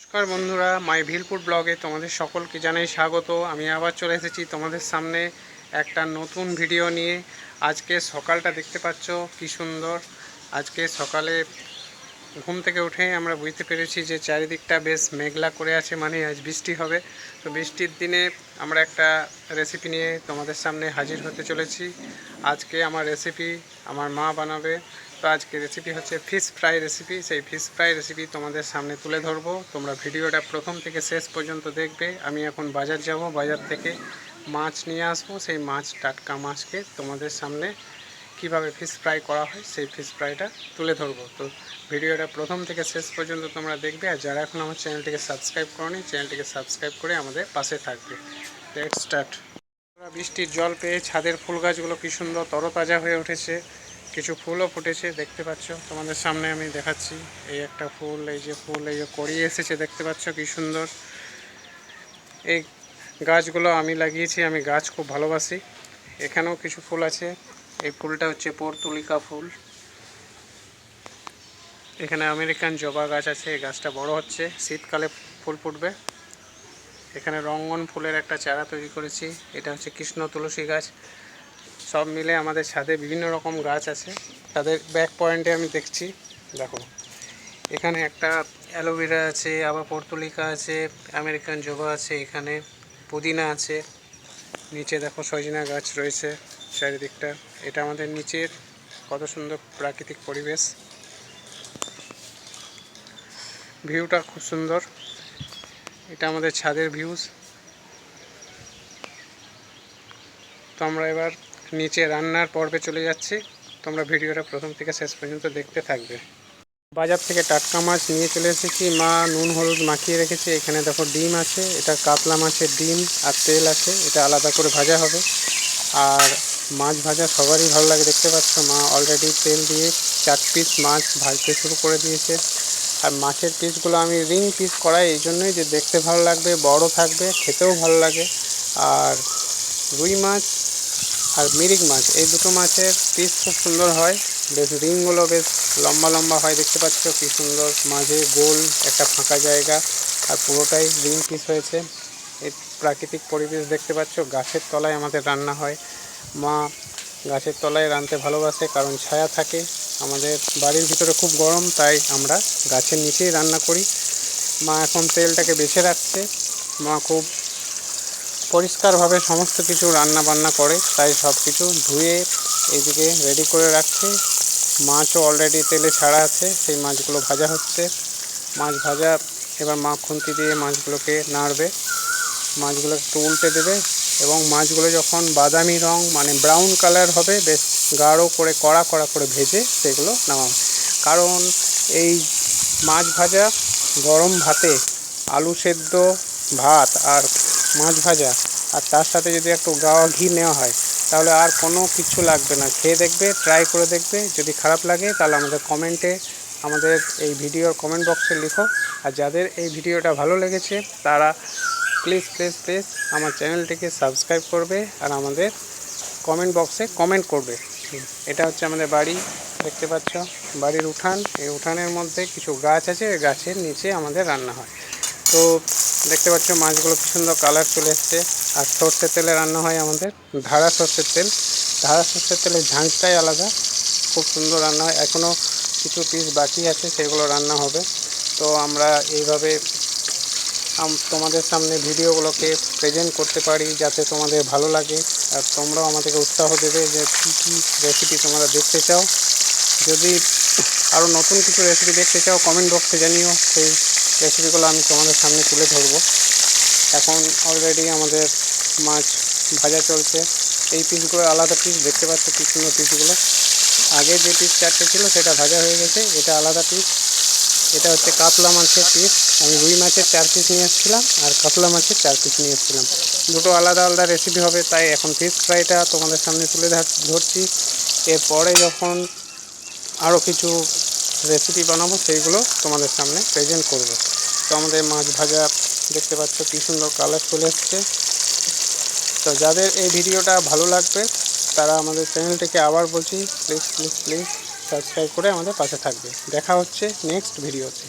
নমস্কার বন্ধুরা, মাই ভিলপুর ব্লগে তোমাদের সকলকে জানাই স্বাগত। আমি আবার চলে এসেছি তোমাদের সামনে একটা নতুন ভিডিও নিয়ে। আজকে সকালটা দেখতে পাচ্ছ, কি সুন্দর। আজকে সকালে ঘুম থেকে উঠে আমরা বুঝতে পেরেছি যে চারিদিকটা বেশ মেঘলা করে আছে মানে আজ বৃষ্টি হবে। তো বৃষ্টির দিনে আমরা একটা রেসিপি নিয়ে তোমাদের সামনে হাজির হতে চলেছি। আজকে আমার রেসিপি আমার মা বানাবে। তো আজকে রেসিপি হচ্ছে ফিশ ফ্রাই রেসিপি সেই ফিশ ফ্রাই রেসিপি তোমাদের সামনে তুলে ধরবো। তোমরা ভিডিওটা প্রথম থেকে শেষ পর্যন্ত দেখবে। আমি এখন বাজার যাব। বাজার থেকে মাছ নিয়ে আসব। সেই মাছ, টাটকা মাছকে তোমাদের সামনে কীভাবে ফিশ ফ্রাই করা হয়, সেই ফিশ ফ্রাইটা তুলে ধরবো। তো ভিডিওটা প্রথম থেকে শেষ পর্যন্ত তোমরা দেখবে। আর যারা এখন আমার চ্যানেলটিকে সাবস্ক্রাইব করনি, চ্যানেলটিকে সাবস্ক্রাইব করে আমাদের পাশে থাকবে। লেট স্টার্ট বৃষ্টির জল পেয়ে ছাদের ফুল গাছগুলো কি সুন্দর তরতাজা হয়ে উঠেছে। কিছু ফুলও ফুটেছে, দেখতে পাচ্ছ। তোমাদের সামনে আমি দেখাচ্ছি এই একটা ফুল, এই যে ফুল, এই যে কড়িয়ে এসেছে, দেখতে পাচ্ছ কি সুন্দর। এই গাছগুলো আমি লাগিয়েছি, আমি গাছ খুব ভালোবাসি। এখানেও কিছু ফুল আছে, এই ফুলটা হচ্ছে পর্তুলিকা ফুল। এখানে আমেরিকান জবা গাছ আছে, এই গাছটা বড় হচ্ছে, শীতকালে ফুল ফুটবে। এখানে রঙ্গন ফুলের একটা চারা তৈরি করেছি, এটা হচ্ছে কৃষ্ণ তুলসী গাছ। সব মিলে আমাদের ছাদে বিভিন্ন রকম গাছ আছে। তাদের ব্যাক পয়েন্টে আমি দেখছি। দেখো, এখানে একটা অ্যালোভেরা আছে, আবার পর্তুলিকা আছে আমেরিকান জবা আছে এখানে, পুদিনা আছে। নিচে দেখো সজিনা গাছ রয়েছে চারিদিকটা। এটা আমাদের নিচের কত সুন্দর প্রাকৃতিক পরিবেশ। ভিউটা খুব সুন্দর। এটা আমাদের ছাদের ভিউজ তো আমরা এবার নিচে রান্নার পর্বে চলে যাচ্ছি। তোমরা ভিডিওটা প্রথম থেকে শেষ পর্যন্ত দেখতে থাকবে। বাজার থেকে টাটকা মাছ নিয়ে চলে এসেছি। মা নুন, হলুদ মাখিয়ে রেখেছে। এখানে দেখো ডিম আছে, এটা কাতলা মাছের ডিম আর তেল আছে, এটা আলাদা করে ভাজা হবে। আর মাছ ভাজা সবারই ভালো লাগে, দেখতে পাচ্ছ? মা অলরেডি তেল দিয়ে চার পিস মাছ ভাজতে শুরু করে দিয়েছে। আর মাছের পিসগুলো আমি রিং পিস করাই এই জন্যই যে দেখতে ভালো লাগবে, বড় থাকবে, খেতেও ভালো লাগে। আর রুই মাছ আর মিরিক মাছ, এই দুটো মাছের পিস খুব সুন্দর হয়। বেশ রিংগুলো বেশ লম্বা লম্বা হয়, দেখতে পাচ্ছ কি সুন্দর। মাঝে গোল, একটা ফাঁকা জায়গা, আর পুরোটাই রিং পিস হয়েছে। এই প্রাকৃতিক পরিবেশ দেখতে পাচ্ছ, গাছের তলায় আমাদের রান্না হয়। মা গাছের তলায় রাঁধতে ভালোবাসে, কারণ ছায়া থাকে। আমাদের বাড়ির ভিতরে খুব গরম, তাই আমরা গাছের নিচেই রান্না করি। মা এখন তেলটাকে বেছে রাখছে। মা খুব পরিষ্কারভাবে সমস্ত কিছু রান্না বান্না করে, তাই সব কিছু ধুয়ে এইদিকে রেডি করে রাখছে। মাছও অলরেডি তেলে ছাড়া আছে, সেই মাছগুলো ভাজা হচ্ছে। মাছ ভাজা, এবার মা খুন্তি দিয়ে মাছগুলোকে নাড়বে। মাছগুলো একটু উল্টে দেবে এবং মাছগুলো যখন বাদামি রং মানে ব্রাউন কালার হবে, বেশ গাঢ় করে, কড়া কড়া করে ভেজে সেগুলো নামাবে। কারণ এই মাছ ভাজা গরম ভাতে আলু সেদ্ধ ভাত আর মাছ ভাজা। আর তার সাথে যদি একটু গাওয়া ঘি নেওয়া হয়, তাহলে আর কোনো কিছু লাগবে না। খেয়ে দেখবে ট্রাই করে দেখবে। যদি খারাপ লাগে, তাহলে আমাদের কমেন্টে আমাদের এই ভিডিওর কমেন্ট বক্সে লিখো। আর যাদের এই ভিডিওটা ভালো লেগেছে, তারা প্লিজ প্লিজ প্লিজ আমার চ্যানেলটিকে সাবস্ক্রাইব করবে আর আমাদের কমেন্ট বক্সে কমেন্ট করবে। এটা হচ্ছে আমাদের বাড়ি, দেখতে পাচ্ছ? বাড়ির উঠান। এই উঠানের মধ্যে কিছু গাছ আছে গাছের নিচে আমাদের রান্না হয়। তো দেখতে পাচ্ছ মাছগুলো কি সুন্দর কালার চলে এসছে। আর সর্ষের তেলে রান্না হয় আমাদের ধারা সর্ষের তেল। ধারা সর্ষের তেলের ঝাঁঝটাই আলাদা, খুব সুন্দর রান্না হয়। এখনও কিছু পিস বাকি আছে, সেগুলো রান্না হবে। তো আমরা এইভাবে তোমাদের সামনে ভিডিওগুলোকে প্রেজেন্ট করতে পারি যাতে তোমাদের ভালো লাগে। আর তোমরাও আমাদেরকে উৎসাহ দেবে যে কী কী রেসিপি তোমরা দেখতে চাও। যদি আরও নতুন কিছু রেসিপি দেখতে চাও কমেন্ট বক্সে জানিও। সেই রেসিপিগুলো আমি তোমাদের সামনে তুলে ধরবো। এখন অলরেডি আমাদের মাছ ভাজা চলছে। এই পিসগুলো আলাদা পিস দেখতে পাচ্ছ কি সুন্দর পিসগুলো আগে যে পিস চারটে ছিল, সেটা ভাজা হয়ে গেছে। এটা আলাদা পিস এটা হচ্ছে কাতলা মাছের পিস আমি রুই মাছের চার পিস নিয়ে এসেছিলাম আর কাতলা মাছের চার পিস নিয়ে এসেছিলাম। দুটো আলাদা আলাদা রেসিপি হবে, তাই এখন ফিশ ফ্রাইটা তোমাদের সামনে তুলে ধরছি। এরপরে যখন আরও কিছু রেসিপি বানাবো, সেইগুলো তোমাদের সামনে প্রেজেন্ট করব। তো আমাদের মাছ ভাজা দেখতে পাচ্ছ কী সুন্দর কালার চলে এসছে। তো যাদের এই ভিডিওটা ভালো লাগবে, তারা আমাদের চ্যানেলটিকে আবার বলছি প্লিজ প্লিজ প্লিজ সাবস্ক্রাইব করে আমাদের পাশে থাকবে। দেখা হচ্ছে নেক্সট ভিডিওতে